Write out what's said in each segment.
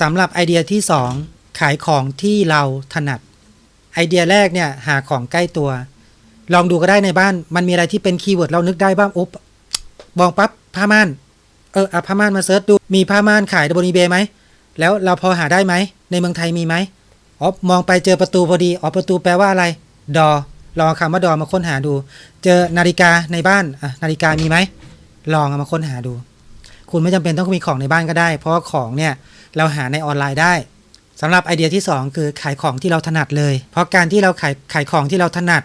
สำหรับไอเดียที่ 2 ขายของที่เราถนัด ไอเดียแรกเนี่ยหาของใกล้ตัว ลองดูก็ได้ในบ้าน มันมีอะไรที่เป็นคีย์เวิร์ดเรานึกได้บ้างอุ๊บมองปั๊บผ้าม่านเออเอาผ้าม่านมาเซิร์ชดูมีผ้าม่านขายบนอีเบไหมแล้วเราพอหาได้ไหมในเมืองไทยมีไหมอ๋อมองไปเจอประตูพอดีอ๋อประตูแปลว่าอะไร ดอลองเอาคำว่าดอมาค้นหาดู เจอนาฬิกาในบ้านอะนาฬิกามีไหมลองเอามาค้นหาดู คุณไม่จำเป็นต้องมีของในบ้านก็ได้ เพราะว่าของเนี่ย เราหาในออนไลน์ได้สำหรับไอเดียที่ 2 คือขายของที่เราถนัดเลย เพราะการที่เราขายขายของที่เราถนัด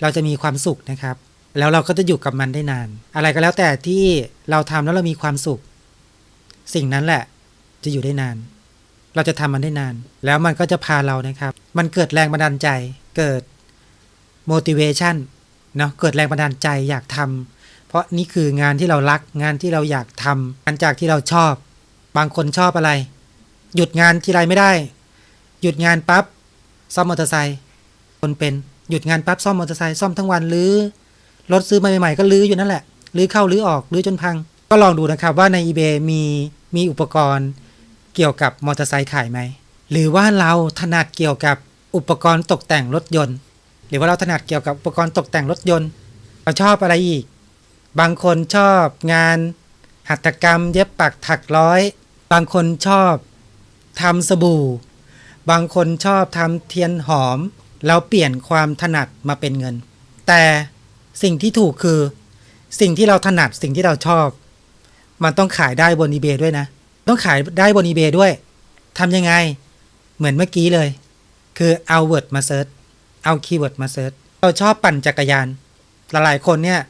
เราจะมีความสุขนะครับ แล้วเราก็จะอยู่กับมันได้นาน อะไรก็แล้วแต่ที่เราทำแล้วเรามีความสุข สิ่งนั้นแหละจะอยู่ได้นาน เราจะทำมันได้นาน แล้วมันก็จะพาเรานะครับ มันเกิดแรงบันดาลใจ เกิด motivation เนาะเกิดแรงบันดาลใจอยากทำเพราะนี่คืองานที่เรารักงานที่เราอยากทำงานจากที่เราชอบ บางคนชอบอะไร หยุดงานทีไรไม่ได้ หยุดงานปั๊บซ่อมมอเตอร์ไซค์คนเป็นหยุดงานปั๊บซ่อมมอเตอร์ไซค์ซ่อมทั้งวันหรือรถซื้อมาใหม่ๆก็ลื้ออยู่นั่นแหละลื้อเข้าลื้อออกลื้อจนพัง ก็ลองดูนะครับว่าใน eBay มีมีอุปกรณ์เกี่ยวกับมอเตอร์ไซค์ขายไหมหรือว่าเราถนัดเกี่ยวกับอุปกรณ์ตกแต่งรถยนต์ หรือว่าเราถนัดเกี่ยวกับอุปกรณ์ตกแต่งรถยนต์เราชอบอะไรอีก บางคนชอบงานหัตถกรรม เย็บปักถักร้อย บางคนชอบ ทำสบู่ บางคนชอบทำเทียนหอมเราเปลี่ยนความถนัดมาเป็นเงิน แต่สิ่งที่ถูกคือ สิ่งที่เราถนัดสิ่งที่เราชอบ มันต้องขายได้บน eBay ด้วยนะ ต้องขายได้บน eBay ด้วยทำยังไงเหมือนเมื่อกี้เลย คือเอา word มาเซิร์ชเอาคีย์เวิร์ดมาเซิร์ชเราชอบปั่นจักรยาน หลายๆคนเนี่ย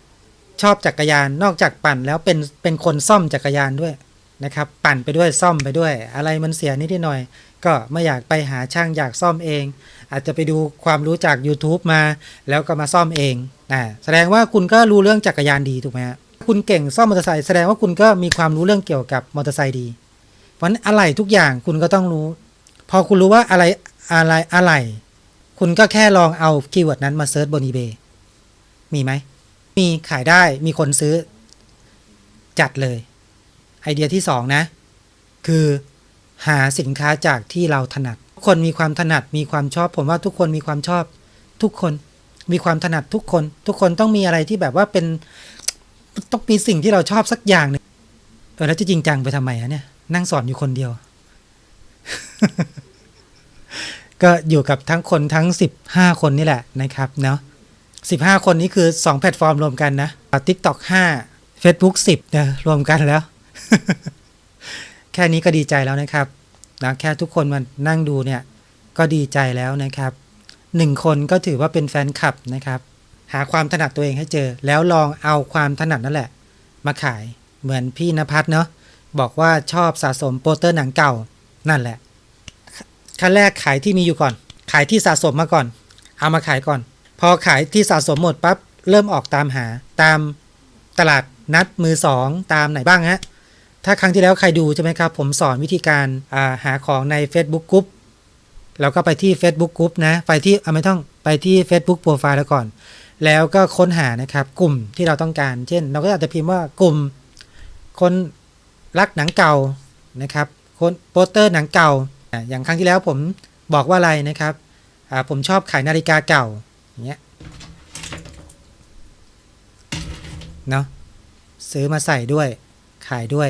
ชอบจักรยานนอกจากปั่นแล้วเป็นเป็นคนซ่อมจักรยานด้วย นะครับ ปั่นไปด้วยซ่อมไปด้วย อะไรมันเสียนิดหน่อย ก็ไม่อยากไปหาช่างอยากซ่อมเอง อาจจะไปดูความรู้จาก YouTube มา แล้วก็มาซ่อมเองอ่าแสดงว่าคุณก็รู้เรื่องจักรยานดีถูกไหมฮะคุณเก่งซ่อมมอเตอร์ไซค์แสดงว่าคุณก็มีความรู้เรื่องเกี่ยวกับมอเตอร์ไซค์ดี เพราะนั้นอะไรทุกอย่างคุณก็ต้องรู้ พอคุณรู้ว่าอะไรอะไรอะไรคุณก็แค่ลองเอาคีย์เวิร์ดนั้นมาเซิร์ชบน eBay มีไหม มีขายได้มีคนซื้อ จัดเลย ไอเดียที่สองนะ คือหาสินค้าจากที่เราถนัด ทุกคนมีความถนัดมีความชอบ ผมว่าทุกคนมีความชอบ ทุกคนมีความถนัดทุกคน ทุกคนต้องมีอะไรที่แบบว่าเป็นต้องมีสิ่งที่เราชอบสักอย่างหนึ่งเออแล้วจะจริงจังไปทำไมฮะเนี่ยนั่งสอนอยู่คนเดียว ก็อยู่กับทั้งคนทั้ง 15 คนนี่แหละนะครับเนาะ15 คนนี้คือ 2 แพลตฟอร์มรวมกันนะ TikTok 5 Facebook 10นะรวมกันแล้ว แค่นี้ก็ดีใจแล้วนะครับนะแค่ทุกคนมานั่งดูเนี่ย ก็ดีใจแล้วนะครับหนึ่งคนก็ถือว่าเป็นแฟนคลับนะครับ หาความถนัดตัวเองให้เจอ แล้วลองเอาความถนัดนั่นแหละ มาขายเหมือนพี่นภัสเนาะบอกว่าชอบสะสมโปสเตอร์หนังเก่านั่นแหละขั้นแรกขายที่มีอยู่ก่อน ขายที่สะสมมาก่อน เอามาขายก่อน พอขายที่สะสมหมดปั๊บเริ่มออกตามหาตามตลาดนัดมือสองตามไหนบ้างฮะ ถ้าครั้งที่แล้วใครดูใช่ไหมครับ ผมสอนวิธีการาหาของใน Facebook Group แล้วก็ไปที่ Facebook Group นะ ไปที่ไม่ต้องไปที่ Facebook Profile แล้วก่อน แล้วก็ค้นหานะครับ กลุ่มที่เราต้องการ เช่น เราก็อาจจะพิมพ์ว่ากลุ่ม คนรักหนังเก่านะครับ คนโปสเตอร์หนังเก่า อย่างครั้งที่แล้วผมบอกว่าอะไรนะครับผมชอบขายนาฬิกาเก่าอย่างเงี้ยเนาะซื้อมาใส่ด้วยขายด้วย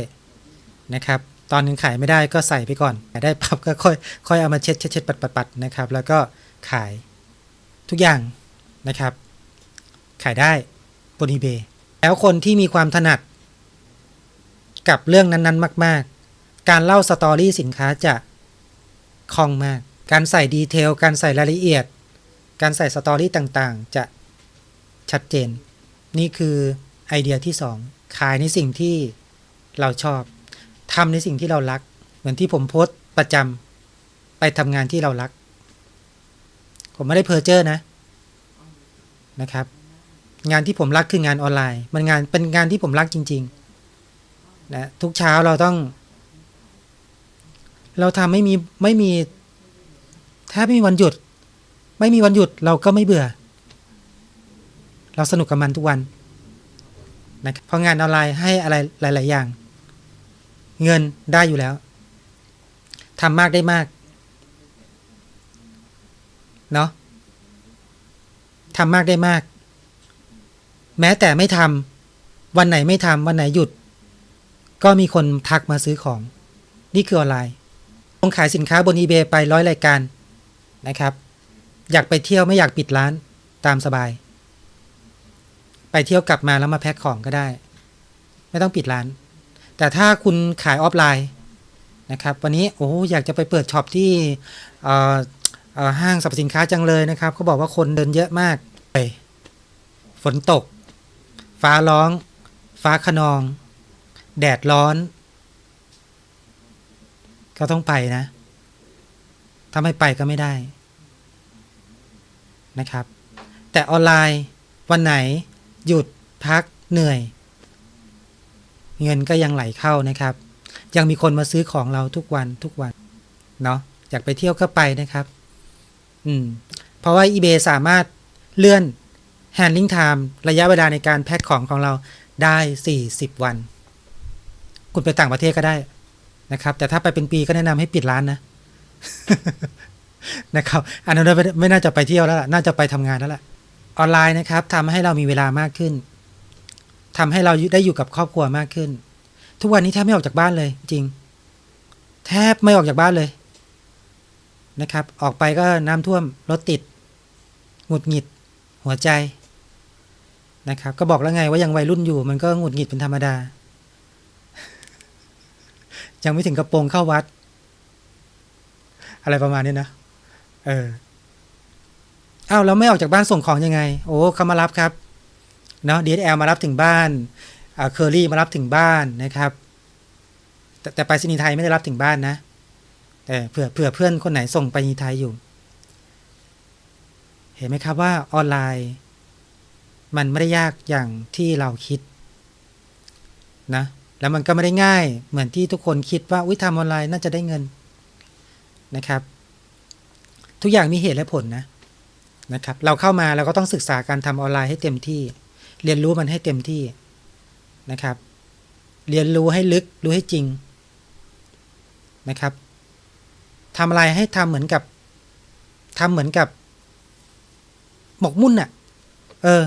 นะครับ ตอนนึงขายไม่ได้ก็ใส่ไปก่อนขายได้ปั๊บก็ค่อยค่อยเอามาเช็ดเช็ดเช็ดปัดปัดปัดนะครับ แล้วก็ขายทุกอย่างนะครับ ขายได้บน eBay แล้วคนที่มีความถนัด กับเรื่องนั้นๆ มาก ๆ การเล่าสตอรี่สินค้าจะคล่องมาก การใส่ดีเทล การใส่รายละเอียด การใส่สตอรี่ต่างๆ จะชัดเจน นี่คือไอเดียที่ 2 ขายในสิ่งที่เราชอบ ทำในสิ่งที่เรารัก เหมือนที่ผมโพสต์ประจำไปทำงานที่เรารัก ผมไม่ได้เพอเจอร์นะนะครับ งานที่ผมรักคืองานออนไลน์ มันงานเป็นงานที่ผมรักจริงๆนะทุกเช้าเราต้อง เราทำไม่มีไม่มีแทบไม่มีวันหยุด ไม่มีวันหยุดเราก็ไม่เบื่อ เราสนุกกับมันทุกวันนะครับเพราะงานออนไลน์ให้อะไรหลาย ๆ อย่าง เงินได้อยู่แล้วทำมากได้มากเนาะทำมากได้มาก แม้แต่ไม่ทำวันไหนไม่ทำวันไหนหยุด ก็มีคนทักมาซื้อของ นี่คือออนไลน์ลงขายสินค้าบน eBay ไปร้อยรายการนะครับ อยากไปเที่ยวไม่อยากปิดร้านตามสบาย ไปเที่ยวกลับมาแล้วมาแพ็คของก็ได้ ไม่ต้องปิดร้าน แต่ถ้าคุณขายออฟไลน์นะครับวันนี้โอ้อยากจะไปเปิดช็อปที่ห้างสรรพสินค้าจังเลยนะครับเขาบอกว่าคนเดินเยอะมากไปฝนตก ฟ้าร้อง ฟ้าขนอง แดดร้อน ก็ต้องไปนะถ้าไม่ไปก็ไม่ได้นะครับ แต่ออนไลน์วันไหนหยุดพักเหนื่อย เงินก็ยังไหลเข้านะครับ ยังมีคนมาซื้อของเราทุกวันทุกวันเนาะอยากไปเที่ยวก็ไปนะครับ อืม เพราะว่า eBay สามารถเลื่อน handling time ระยะเวลาในการแพ็คของของเราได้ 40 วัน คุณไปต่างประเทศก็ได้นะครับ แต่ถ้าไปเป็นปีก็แนะนำให้ปิดร้านนะ นะครับ อันนั้นไม่น่าจะไปเที่ยวแล้วล่ะ น่าจะไปทำงานแล้วล่ะ ออนไลน์นะครับทำให้เรามีเวลามากขึ้น ทำให้เราได้อยู่กับครอบครัวมากขึ้น ทุกวันนี้แทบไม่ออกจากบ้านเลย จริง แทบไม่ออกจากบ้านเลยนะครับ ออกไปก็น้ำท่วมรถติดหงุดหงิด หัวใจนะครับ ก็บอกแล้วไงว่ายังวัยรุ่นอยู่ มันก็หงุดหงิดเป็นธรรมดา ยังไม่ถึงกระโปรงเข้าวัด อะไรประมาณนี้นะเอออ้าวแล้วไม่ออกจากบ้านส่งของยังไง โอ้เขามารับครับ เนาะ DHL มารับถึงบ้านเคอรี่มารับถึงบ้านนะครับ แต่แต่ไปรษณีย์ไทยไม่ได้รับถึงบ้านนะแต่เผื่อเผื่อเพื่อนคนไหนส่งไปรษณีย์ไทยอยู่ เห็นไหมครับว่าออนไลน์ มันไม่ได้ยากอย่างที่เราคิดนะแล้วมันก็ไม่ได้ง่ายเหมือนที่ทุกคนคิดว่าอุ้ยทำออนไลน์น่าจะได้เงินนะครับ ทุกอย่างมีเหตุและผลนะนะครับ เราเข้ามาเราก็ต้องศึกษาการทำออนไลน์ให้เต็มที่ เรียนรู้มันให้เต็มที่นะครับ เรียนรู้ให้ลึกรู้ให้จริงนะครับทำอะไรให้ทำเหมือนกับทำเหมือนกับ หมกมุ่นอะ่ะ เออ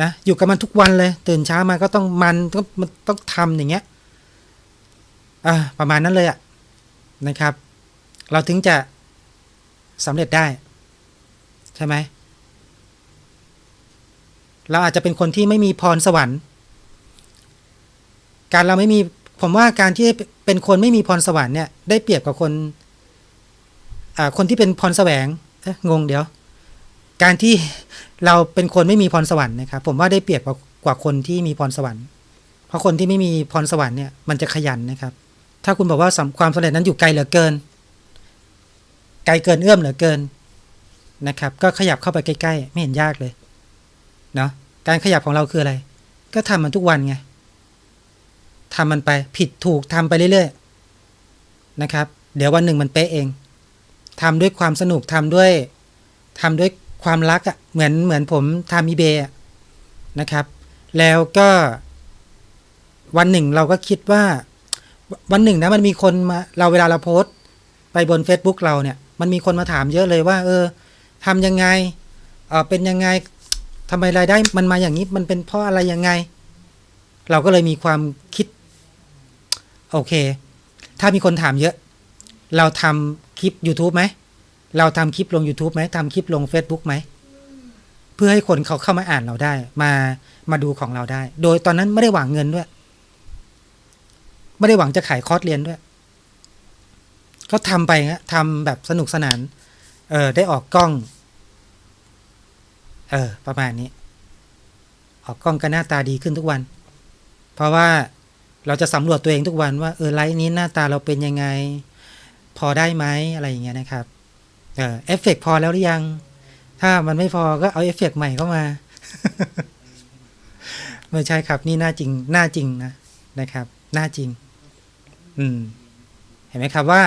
นะอยู่กับมันทุกวันเลย ตื่นเช้ามาก็ต้องมันต้องมันต้องทำอย่างเงี้ยอ่าประมาณนั้นเลยอะ่ะนะครับ เราถึงจะสำเร็จได้ ใช่ไหม เราอาจจะเป็นคนที่ไม่มีพรสวรรค์ การเราไม่มีผมว่าการที่เป็นคนไม่มีพรสวรรค์เนี่ยได้เปรียบกับคนอ่าคนที่เป็นพรแสวงงงเดี๋ยว การที่เราเป็นคนไม่มีพรสวรรค์นะครับ ผมว่าได้เปรียบกว่ากว่าคนที่มีพรสวรรค์ เพราะคนที่ไม่มีพรสวรรค์เนี่ยมันจะขยันนะครับ ถ้าคุณบอกว่าสความสำเร็จนั้นอยู่ไกลเหลือเกิน ไกลเกินเอื้อมเหลือเกินนะครับ ก็ขยับเข้าไปใกล้ๆ ไม่เห็นยากเลย เนาะการขยับของเราคืออะไร ก็ทำมันทุกวันไงทำมันไปผิดถูกทำไปเรื่อยๆนะครับ เดี๋ยววันหนึ่งมันเป๊ะเองทำด้วยความสนุกทำด้วยทำด้วยความรักอะ่ะเหมือนเหมือนผมทำอีเบะนะครับ แล้วก็วันหนึ่งเราก็คิดว่า วันหนึ่งนะมันมีคนมาเราเวลาเราโพสต์ไปบน Facebook เราเนี่ย มันมีคนมาถามเยอะเลยว่า เออทำยังไงเออเป็นยังไง ทำไมรายได้มันมาอย่างนี้มันเป็นเพราะอะไรยังไง เราก็เลยมีความคิด โอเค ถ้ามีคนถามเยอะ เราทำคลิป YouTube ไหมเราทำคลิปลง YouTube ไหมทำคลิปลง Facebook ไหมเพื่อให้คนเขาเข้ามาอ่านเราได้ มามาดูของเราได้ โดยตอนนั้นไม่ได้หวังเงินด้วย ไม่ได้หวังจะขายคอร์สเรียนด้วย ก็ทำไปฮะทำแบบสนุกสนาน เออได้ออกกล้อง เออ ประมาณนี้ ออกกล้องก็หน้าตาดีขึ้นทุกวัน เพราะว่าเราจะสำรวจตัวเองทุกวันว่าเออไลฟ์นี้หน้าตาเราเป็นยังไง พอได้ไหมอะไรอย่างเงี้ยนะครับ เออเอฟเฟกพอแล้วหรือยัง ถ้ามันไม่พอก็เอาเอฟเฟกใหม่เข้ามา ไม่ใช่ครับ นี่หน้าจริงหน้าจริงนะนะครับหน้าจริง อืม เห็นไหมครับว่า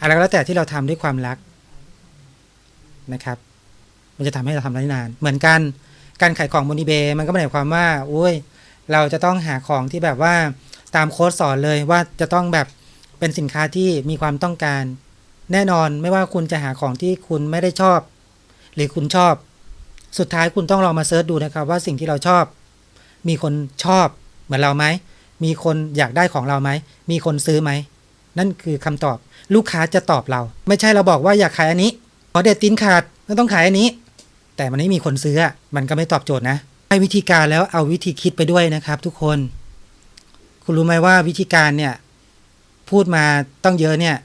อะไรก็แล้วแต่ที่เราทำด้วยความรักนะครับ มันจะทำให้เราทำได้นาน เหมือนกันการขายของบนอีเบมันก็ไม่ได้หมายความว่าโอ้ยเราจะต้องหาของที่แบบว่าตามโค้ดสอนเลยว่าจะต้องแบบเป็นสินค้าที่มีความต้องการ แน่นอนไม่ว่าคุณจะหาของที่คุณไม่ได้ชอบ หรือคุณชอบ สุดท้ายคุณต้องลองมาเซิร์ชดูนะครับ ว่าสิ่งที่เราชอบ มีคนชอบเหมือนเราไหมมีคนอยากได้ของเราไหมมีคนซื้อไหมนั่นคือคำตอบลูกค้าจะตอบเรา ไม่ใช่เราบอกว่าอยากขายอันนี้ขอเด็ดตีนขาดก็ต้องขายอันนี้ แต่มันไม่มีคนซื้อมันก็ไม่ตอบโจทย์นะให้วิธีการแล้วเอาวิธีคิดไปด้วยนะครับ ทุกคน คุณรู้ไหมว่าวิธีการเนี่ย พูดมาต้องเยอะเนี่ย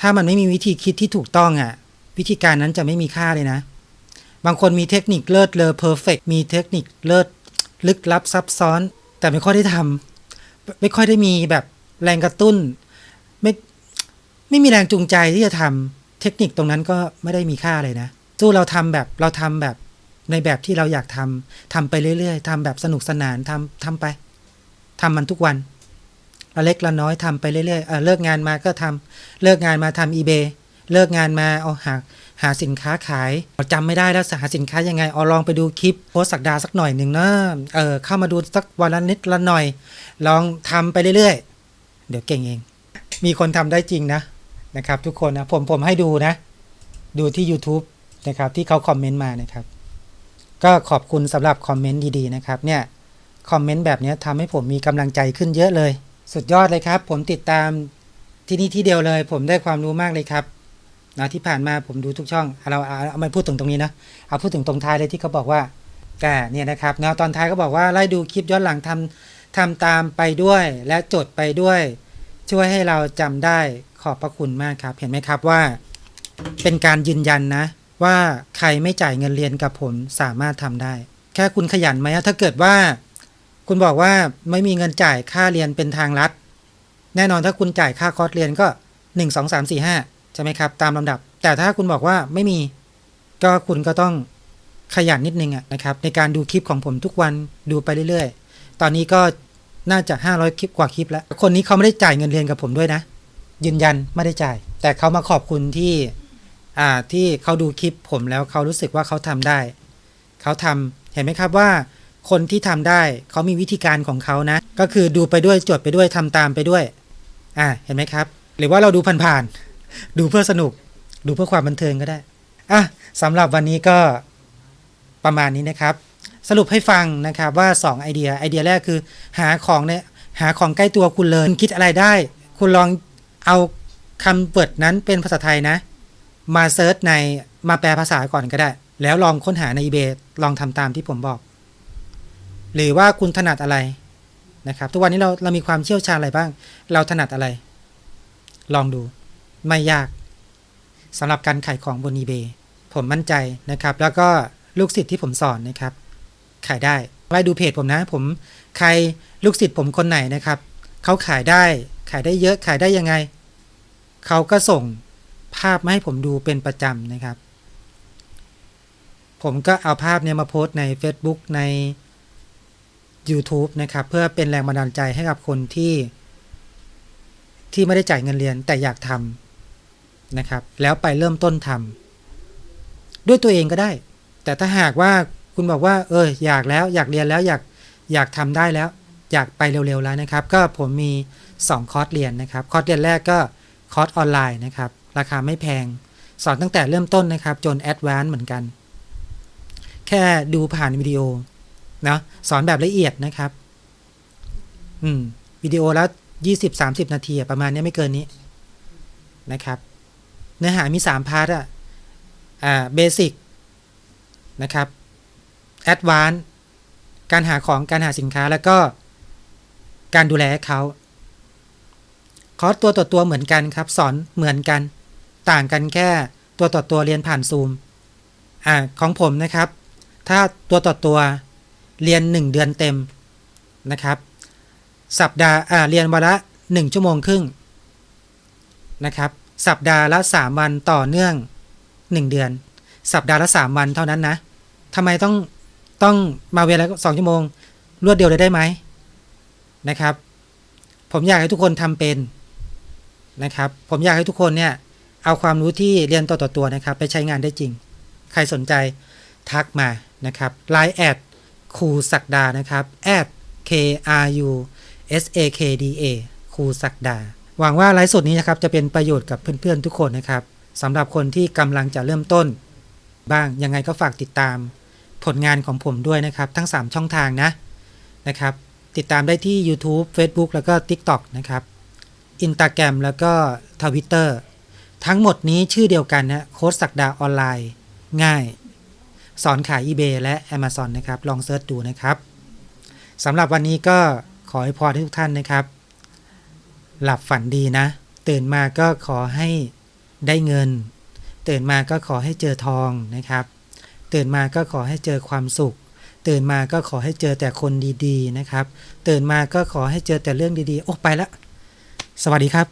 ถ้ามันไม่มีวิธีคิดที่ถูกต้องอะ่ะ วิธีการนั้นจะไม่มีค่าเลยนะ บางคนมีเทคนิคเลิศเลอเพอร์เฟกมีเทคนิคเลิศลึกลับซับซ้อน แต่ไม่ค่อยได้ทำไม่ค่อยได้มีแบบแรงกระตุ้น ไม่ไม่มีแรงจูงใจที่จะทำเทคนิคตรงนั้นก็ไม่ได้มีค่าเลยนะ สู้เราทำแบบเราทำแบบในแบบที่เราอยากทำทำไปเรื่อยๆทำแบบสนุกสนานทำทำไปทำมันทุกวันละเล็กละน้อยทำไปเรื่อยๆเออเลิกงานมาก็ทำเลิกงานมาทำอีเบเลิกงานมาเอาหาหาสินค้าขายจำไม่ได้แล้วหาสินค้ายังไงเอาลองไปดูคลิปโพสสักดาสักหน่อยหนึ่งนะเออเข้ามาดูสักวันละนิดละหน่อย ลองทำไปเรื่อยๆ เดี๋ยวเก่งเอง มีคนทำได้จริงนะนะครับ ทุกคนนะผมผมให้ดูนะ ดูที่ YouTube นะครับ ที่เขาคอมเมนต์มานะครับ ก็ขอบคุณสำหรับคอมเมนต์ดีๆนะครับเนี่ยคอมเมนต์แบบนี้ทำให้ผมมีกำลังใจขึ้นเยอะเลย สุดยอดเลยครับ ผมติดตามที่นี่ที่เดียวเลย ผมได้ความรู้มากเลยครับนะที่ผ่านมาผมดูทุกช่อง เราเอาเอามาพูดถึงตรงนี้นะเอาพูดถึงตรงท้ายเลยที่เขาบอกว่าแกเนี่ยนะครับเนาะตอนท้ายก็บอกว่าไล่ดูคลิปย้อนหลังทำทำตามไปด้วยและจดไปด้วย ช่วยให้เราจำได้ขอบพระคุณมากครับ เห็นไหมครับว่า เป็นการยืนยันนะ ว่าใครไม่จ่ายเงินเรียนกับผมสามารถทำได้ แค่คุณขยันไหมถ้าเกิดว่า คุณบอกว่าไม่มีเงินจ่ายค่าเรียนเป็นทางลัดแน่นอนถ้าคุณจ่ายค่าคอร์สเรียนก็หนึ่งสองสามสี่ห้าใช่ไหมครับ ตามลำดับ แต่ถ้าคุณบอกว่าไม่มีก็คุณก็ต้องขยันนิดนึงนะครับ ในการดูคลิปของผมทุกวันดูไปเรื่อยๆ ตอนนี้ก็น่าจะ 500 คลิปกว่าคลิปแล้ว คนนี้เขาไม่ได้จ่ายเงินเรียนกับผมด้วยนะ ยืนยันไม่ได้จ่าย แต่เขามาขอบคุณที่ ที่เขาดูคลิปผมแล้วเขารู้สึกว่าเขาทำได้ เขาทำเห็นไหมครับว่า คนที่ทำได้เขามีวิธีการของเขานะ ก็คือดูไปด้วยจดไปด้วยทำตามไปด้วยอ่าเห็นไหมครับ หรือว่าเราดูผ่านๆดูเพื่อสนุก ดูเพื่อความบันเทิงก็ได้อะสำหรับวันนี้ก็ประมาณนี้นะครับ สรุปให้ฟังนะครับว่า 2 ไอเดียไอเดียแรกคือ หาของเนี่ยหาของใกล้ตัวคุณเลยคุณคิดอะไรได้ คุณลองเอาคำเปิดนั้นเป็นภาษาไทยนะ มาเซิร์ชในมาแปลภาษาก่อนก็ได้ แล้วลองค้นหาใน eBay ลองทำตามที่ผมบอก หรือว่าคุณถนัดอะไรนะครับ ทุกวันนี้เราเรามีความเชี่ยวชาญอะไรบ้าง เราถนัดอะไร ลองดูไม่ยากสำหรับการขายของบน eBay ผมมั่นใจนะครับ แล้วก็ลูกศิษย์ที่ผมสอนนะครับ ขายได้ไปดูเพจผมนะ ผมใครลูกศิษย์ผมคนไหนนะครับเขาขายได้ ขายได้เยอะขายได้ยังไงเขาก็ส่ง ภาพมาให้ผมดูเป็นประจำนะครับ ผมก็เอาภาพเนี่ยมาโพสต์ใน Facebook ใน YouTube นะครับ เพื่อเป็นแรงบันดาลใจให้กับคนที่ ที่ไม่ได้จ่ายเงินเรียนแต่อยากทำนะครับ แล้วไปเริ่มต้นทำด้วยตัวเองก็ได้ แต่ถ้าหากว่าคุณบอกว่า เอออยากแล้ว อยากเรียนแล้วอยากอยากทำได้แล้ว อยากไปเร็วๆแล้วนะครับ ก็ผมมี 2 คอร์สเรียนนะครับ คอร์สเรียนแรกก็คอร์สออนไลน์นะครับ ราคาไม่แพง สอนตั้งแต่เริ่มต้นนะครับ จนแอดวานซ์เหมือนกัน แค่ดูผ่านวิดีโอนะสอนแบบละเอียดนะครับ อืมวิดีโอแล้ว20-30นาทีประมาณนี้ไม่เกินนี้นะครับ เนื้อหามี3พาร์ทอะอ่าเบสิกนะครับแอดวานซ์การหาของการหาสินค้าแล้วก็การดูแลเขาคอร์สตัวต่อตัวเหมือนกันครับ สอนเหมือนกัน ต่างกันแค่ตัวต่อตัวเรียนผ่านซูมอ่าของผมนะครับ ถ้าตัวต่อตัวเรียน 1 เดือนเต็มนะครับ สัปดาห์อ่าเรียนวันละ 1 ชั่วโมงครึ่งนะครับ สัปดาห์ละ 3 วันต่อเนื่อง 1 เดือน สัปดาห์ละ 3 วันเท่านั้นนะทำไมต้องต้องมาเวลาสองชั่วโมง รวดเดียวเลยได้ไหมนะครับ ผมอยากให้ทุกคนทำเป็นนะครับ ผมอยากให้ทุกคนเนี่ย เอาความรู้ที่เรียนต่อต่อตัวนะครับ ไปใช้งานได้จริง ใครสนใจทักมานะครับ Line แอดครูศักดานะครับแอด K R U S A K D A ครูศักดา หวังว่าไลฟ์สดนี้นะครับจะเป็นประโยชน์กับเพื่อนๆทุกคนนะครับสำหรับคนที่กำลังจะเริ่มต้น บ้างยังไงก็ฝากติดตามผลงานของผมด้วยนะครับ ทั้ง 3 ช่องทางนะนะครับ ติดตามได้ที่ YouTube Facebook แล้วก็ TikTok นะครับ Instagram แล้วก็ Twitter ทั้งหมดนี้ชื่อเดียวกันนะโค้ดสักดาออนไลน์ ง่าย สอนขาย eBay และ Amazon นะครับ ลองเซิร์ชดูนะครับสำหรับวันนี้ก็ขอให้พรให้ทุกท่านนะครับ หลับฝันดีนะ ตื่นมาก็ขอให้ได้เงิน ตื่นมาก็ขอให้เจอทองนะครับ ตื่นมาก็ขอให้เจอความสุข ตื่นมาก็ขอให้เจอแต่คนดีๆนะครับ ตื่นมาก็ขอให้เจอแต่เรื่องดีๆ โอ้ไปละ สวัสดีครับ